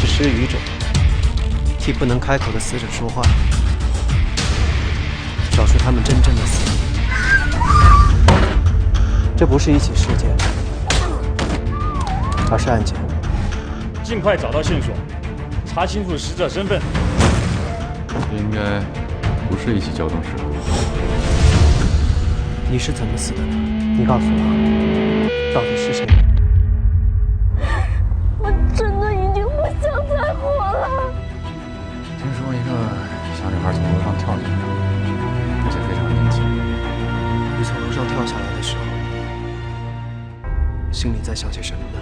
是失语者，替不能开口的死者说话，找出他们真正的死因。这不是一起事件，而是案件。尽快找到线索，查清楚死者身份。这应该不是一起交通事故。你是怎么死的？你告诉我，到底是谁？从楼上跳下来，而且非常年轻。你从楼上跳下来的时候，心里在想些什么呢？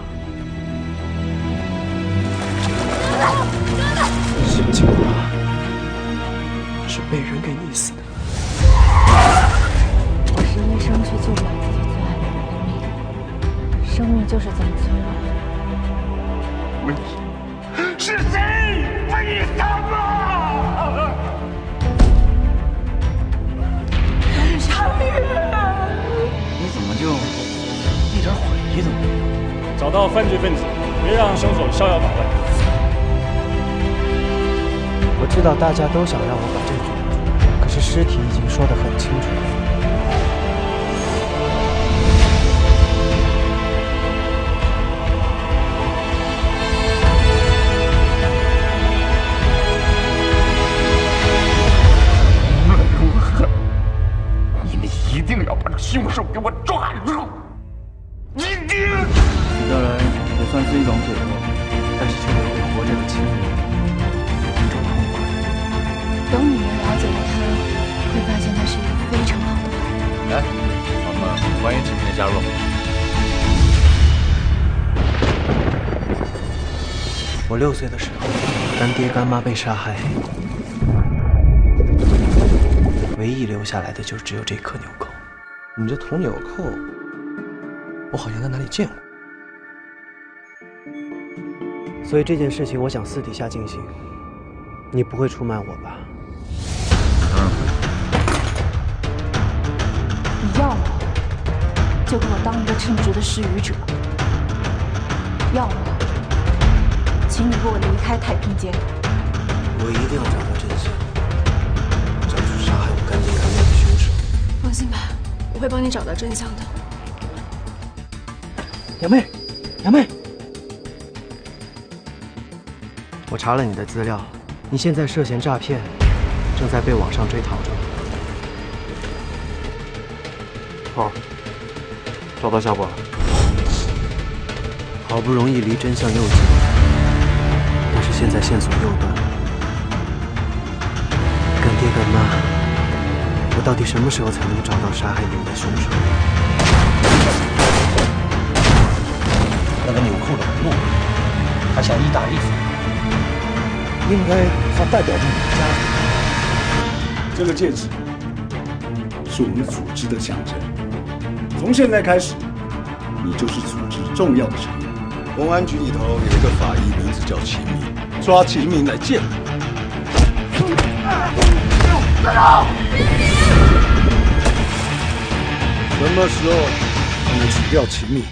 是青蛙，是被人给溺死的。我是一生去救不了自己最爱的人的命，生命就是这么脆弱。问题是谁为什你怎么？找到犯罪分子，别让凶手逍遥法外。我知道大家都想让我把证据拿，可是尸体已经说得很清楚了算是一种解脱。但是却留给活着的亲人一种痛苦。等你们了解了他，会发现他是一个非常好的人。来，我们欢迎陈明的加入。我六岁的时候，干爹干妈被杀害，唯一留下来的就只有这颗纽扣。你这铜纽扣，我好像在哪里见过。所以这件事情我想私底下进行，你不会出卖我吧？你要么就给我当一个称职的失语者，要么请你给我离开太平间。我一定要找到真相，找出杀害我干爹干妹的凶手。放心吧，我会帮你找到真相的。杨妹，杨妹，我查了你的资料，你现在涉嫌诈骗，正在被网上追逃中。好，找到下落了。好不容易离真相又近，但是现在线索又断了。干爹干妈，我到底什么时候才能找到杀害你们的凶手？那个纽扣的纹路，它像意大利风，应该它代表着你的家族。这个戒指是我们组织的象征。从现在开始，你就是组织重要的成员。公安局里头有一个法医，名字叫秦明，抓秦明来见我。什么时候能除掉秦明？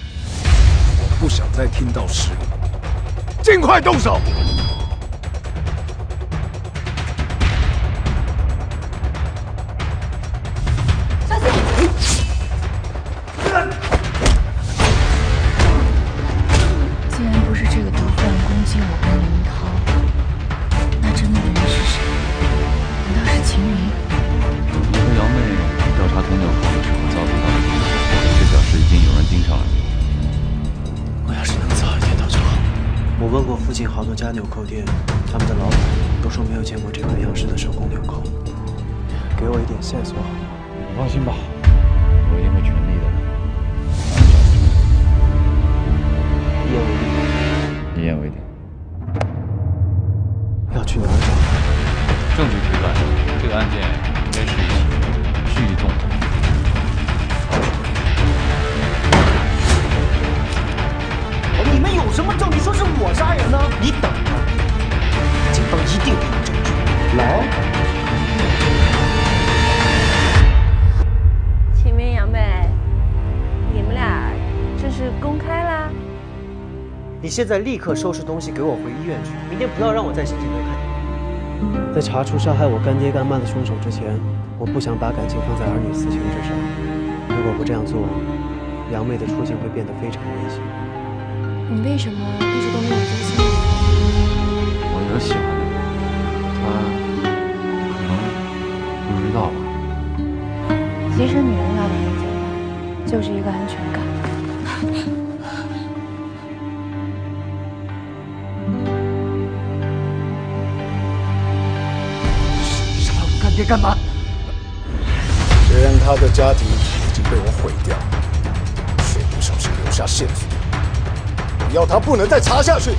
我不想再听到失误，尽快动手！近好多家纽扣店，他们的老板都说没有见过这款样式的手工纽扣。给我一点线索好吗？你放心吧，我一定会全力的一言为定。一言为定。要去哪儿找？证据推断，这个案件应该是一起蓄意纵火。有什么证据说是我杀人呢？你等着，警方一定会有证据。来，秦明、杨妹，你们俩这是公开啦？你现在立刻收拾东西，给我回医院去。明天不要让我在刑警队看见你。在查出杀害我干爹干妈的凶手之前，我不想把感情放在儿女私情之上。如果不这样做，杨妹的处境会变得非常危险。你为什么一直都没有追星女？我有喜欢的人，他可能不知道吧。其实女人要的很简单，就是一个安全感。杀了我干爹干妈！虽然他的家庭已经被我毁掉，却至少是留下线索。我要他不能再查下去。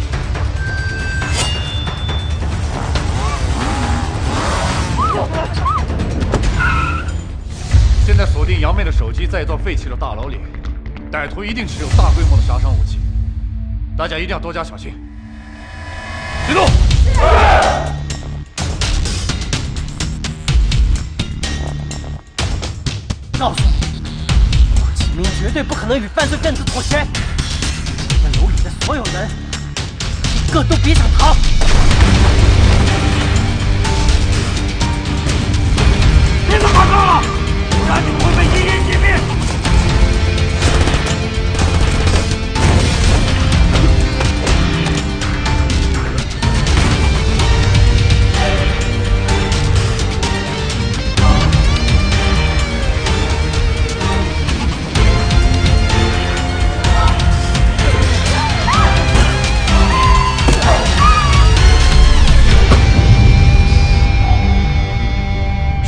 现在锁定杨妹的手机在一座废弃的大楼里，歹徒一定持有大规模的杀伤武器，大家一定要多加小心。行动！告诉你，秦明绝对不可能与犯罪分子妥协。所有人，一个都别想逃！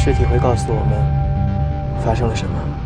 尸体会告诉我们发生了什么。